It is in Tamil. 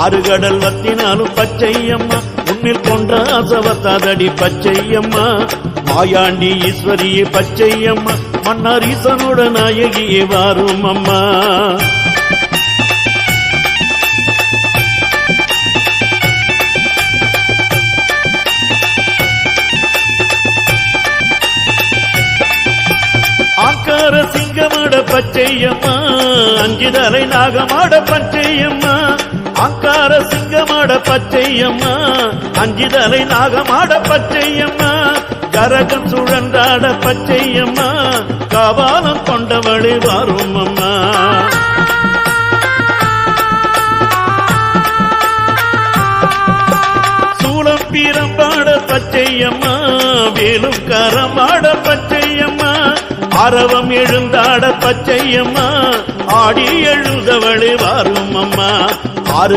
ஆறுகடல் வத்தினாலும் பச்சையம்மா. உன்னில் கொன்ற அசவத்தாதடி பச்சையம்மா. மாயாண்டி ஈஸ்வரியே பச்சையம்மா. மன்னார் ஈசனோட நாயகியே வாரும் அம்மா ஆக்கார சிங்கமாட பச்சையம்மா. அஞ்சு தலை நாகமாட பச்சையம்மா. ஆக்கார சிங்கமாட பச்சையம்மா அஞ்சுதலை நாகமாட பச்சையம்மா கரகம் சுழன்றாட பச்சையம்மா கபாலம் கொண்டவளே வரும் அம்மா சூளம் பீரம்பாட பச்சையம்மா வேலும் கரமாட பச்சையம்மா அரவம் எழுந்தாட பச்சையம்மா பாடி எழுந்தவளே வாரும் அம்மா ஆறு